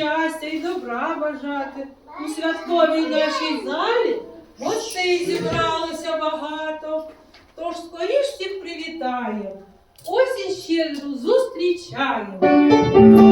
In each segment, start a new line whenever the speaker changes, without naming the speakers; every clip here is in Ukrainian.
щастя і добра бажати. У святковій нашій залі гостей зібралося багато. Тож скоріш всіх привітаємо. Ось іще зустрічаємо.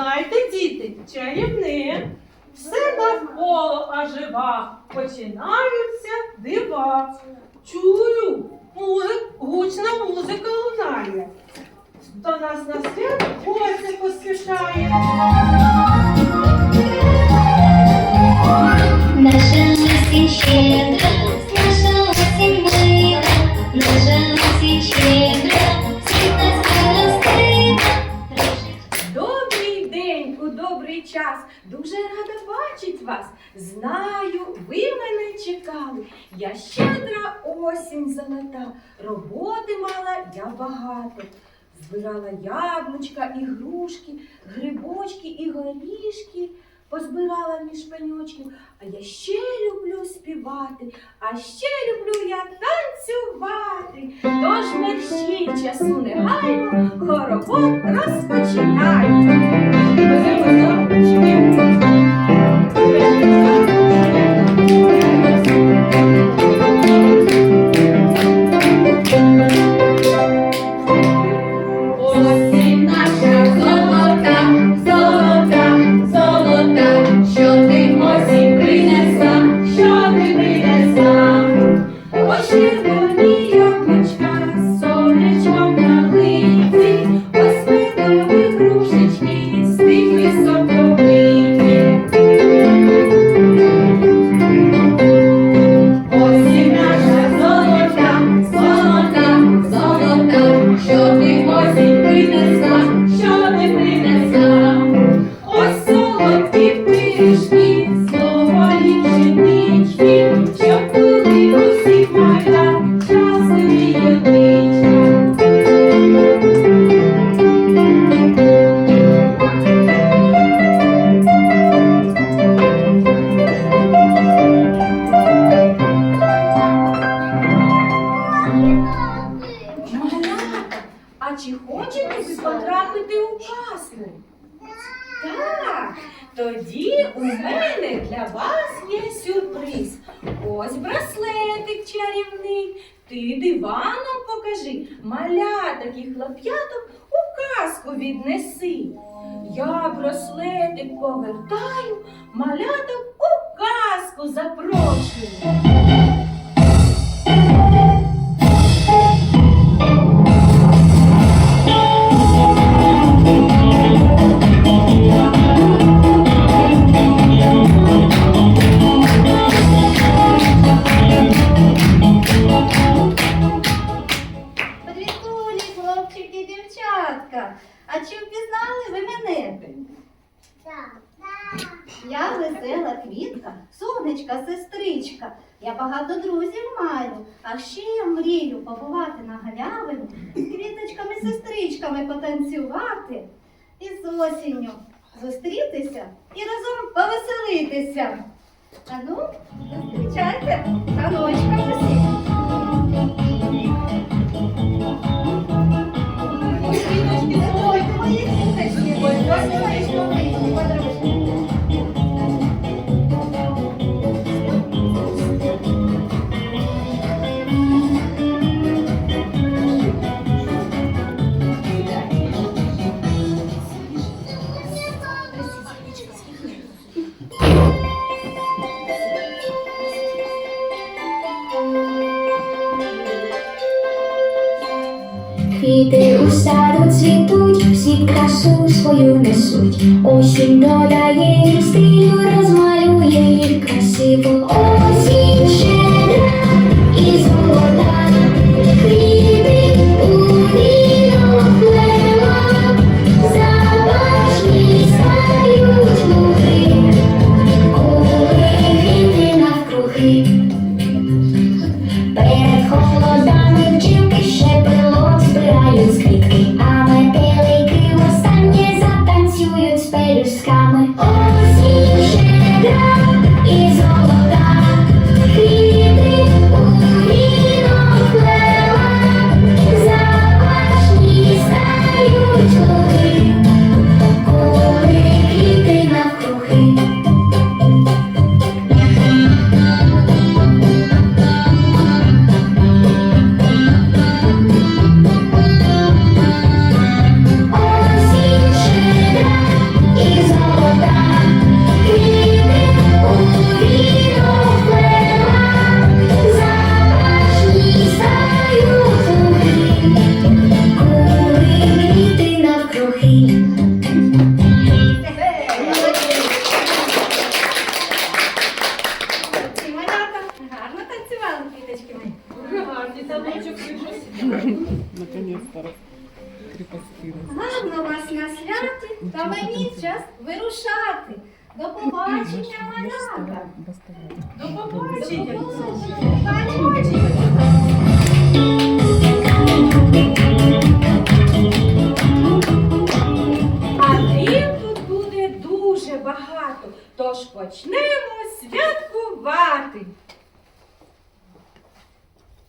Знайте, діти, чарівне. Все навколо ожива, починаються дива. Чую, музик, гучна музика лунає. До нас на свято гості поспішає.
Наша осінь щедра, наша осінь мила, наша осінь щедра,
добрий час. Дуже рада бачить вас. Знаю, ви мене чекали. Я щедра осінь золота. Роботи мала я багато. Збирала яблучка і грушки, грибочки і горішки. Позбирала між пеньочків, а я ще люблю співати, а ще люблю я танцювати. Тож мерщій часу не гаймо, хоровод розпочинаймо. ありがとうごした。Повертаю, маляток у казку запрошую.
галявину з квіточками-сестричками потанцювати і з осінню зустрітися і разом повеселитися. А ну, зустрічайте таночками всіх. Ой, квіточки, заходьте, мої квіточки,
квіти у саду цвітуть, всі красу свою несуть. Осінь додає їм стилю, розмалює їх красиво. Осінь Ось і ще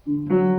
Mm-hmm.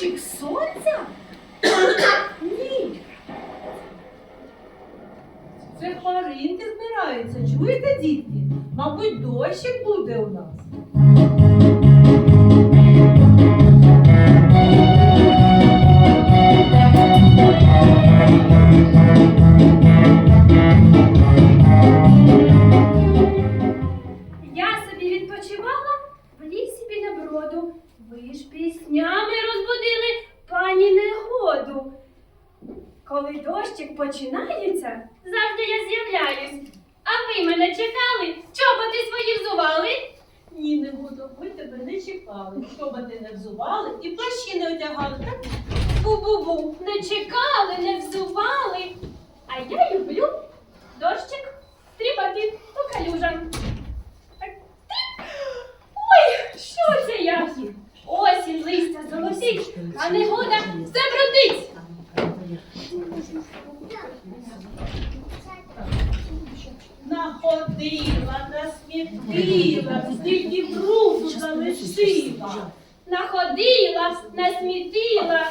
Зайчик сонця? Ні.
Це хмаринки збираються, чуєте, дітки? Мабуть, дощик буде у нас.
чекали, чоботи не взували і плащі не одягали. Так бу-бу-бу. Не чекали, не взували.
А я люблю дощик, стрібати по калюжам. Ой, що це я? Осінь листя
золотіть, а негода все бродить
находила, насмітила, стільки бруду залишила.
Находила, насмітила.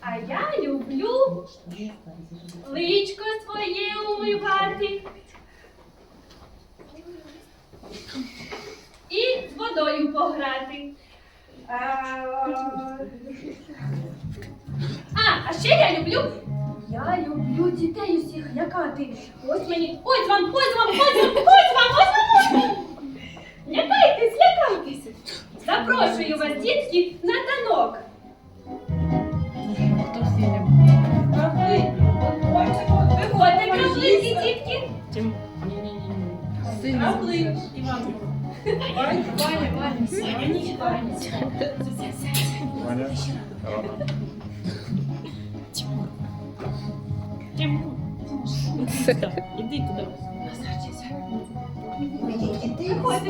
А я люблю личко своє умивати. І з водою пограти. А, а ще я люблю я люблю дітей усіх лякати. Ось мені, ось вам, ось вам, ось вам, ось вам, ось вам. Лякайтесь, лякайтесь. Запрошую вас, дітки, на танок. Виходьте, краплиці, дітки.
Краплиці, Іван. Ваня, Ваня, Ваня. Ваня, Ваня.
Так,
іди туди.
Насадіться. Іди, ходь.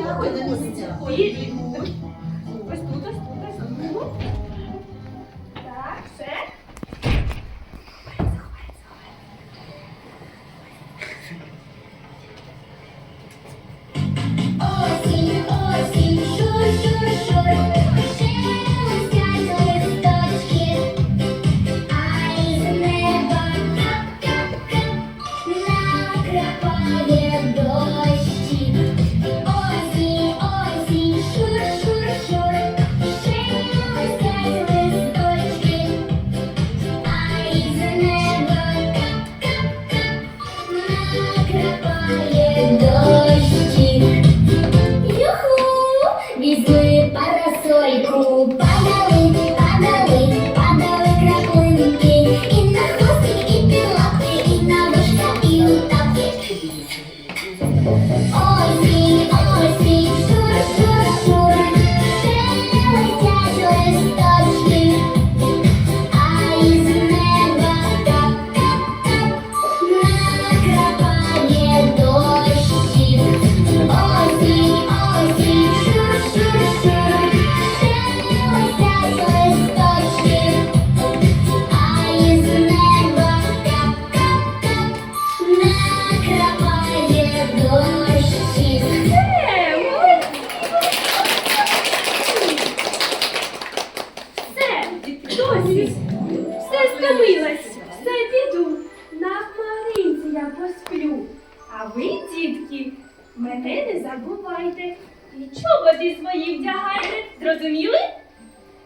Зрозуміли?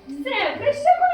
Все,
прощавай!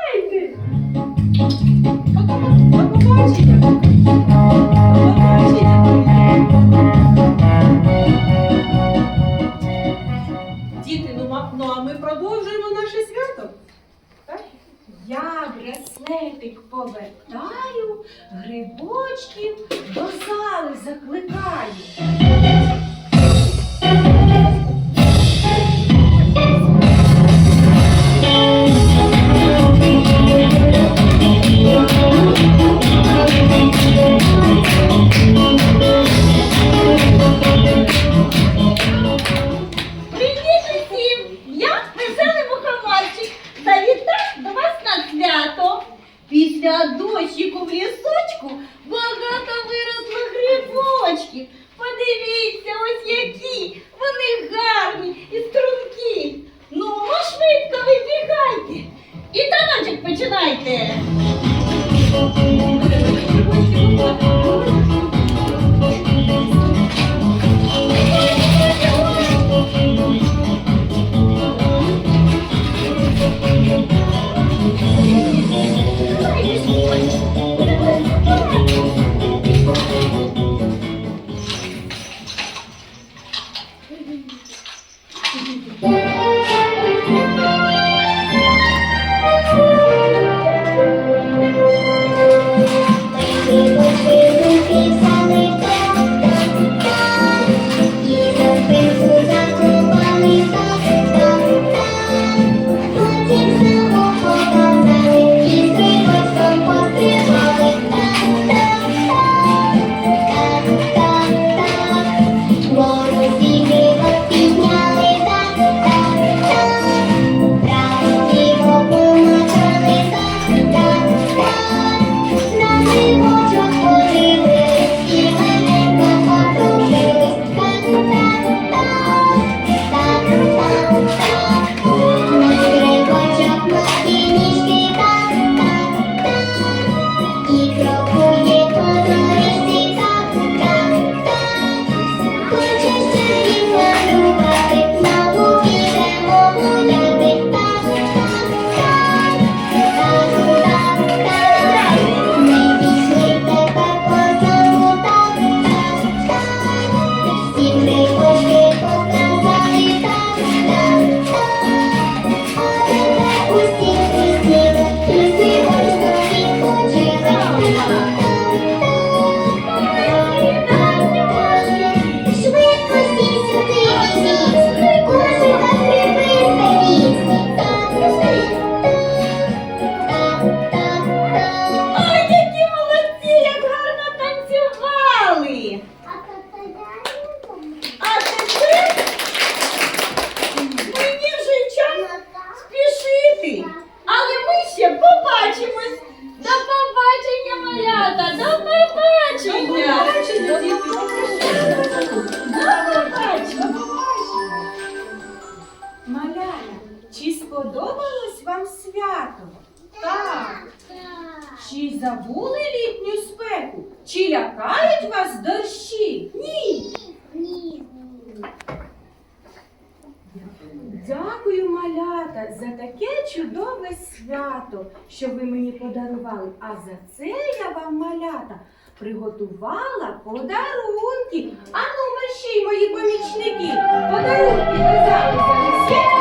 працювали. А
за це я вам малята приготувала подарунки. А ну мерщій, мої помічники. Подарунки
ви зараз занесіть.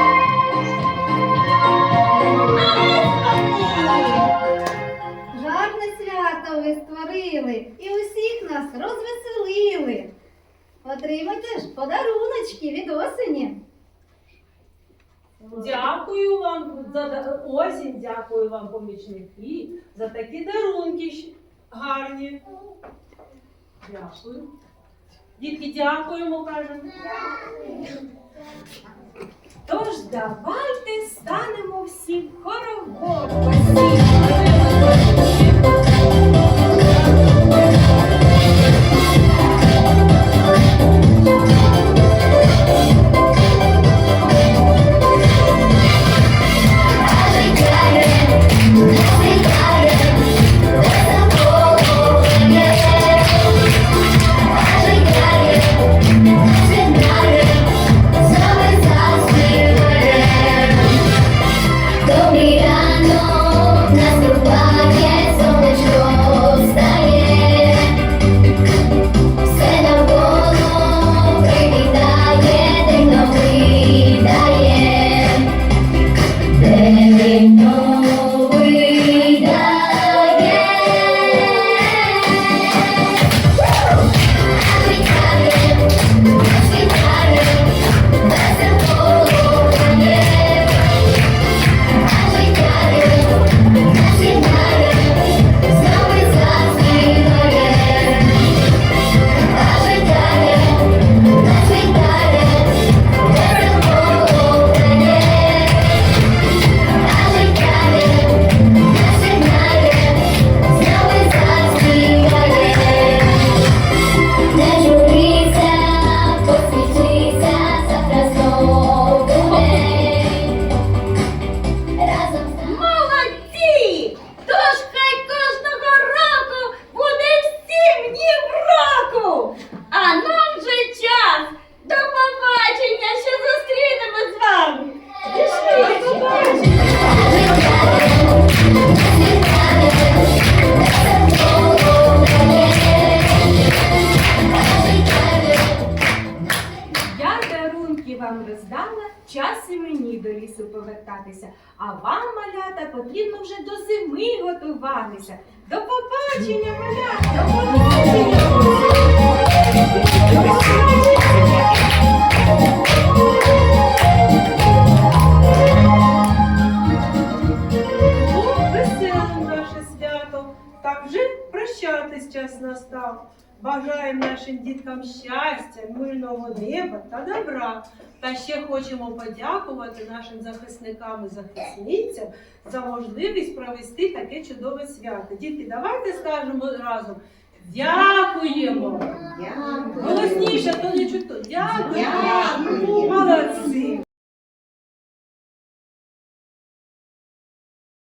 Дякую вам за осінь, дякую вам, помічники, за такі дарунки гарні. Дякую. Дітки, дякуємо, кажемо.
Тож, давайте станемо
всім
хоробом. мирного неба та добра. Та ще хочемо подякувати нашим захисникам і захисницям за можливість провести таке чудове свято. Дітки, давайте скажемо разом. Дякуємо! Дякуємо. Голосніше, то не чутно. Дякуємо. Дякуємо. Молодці!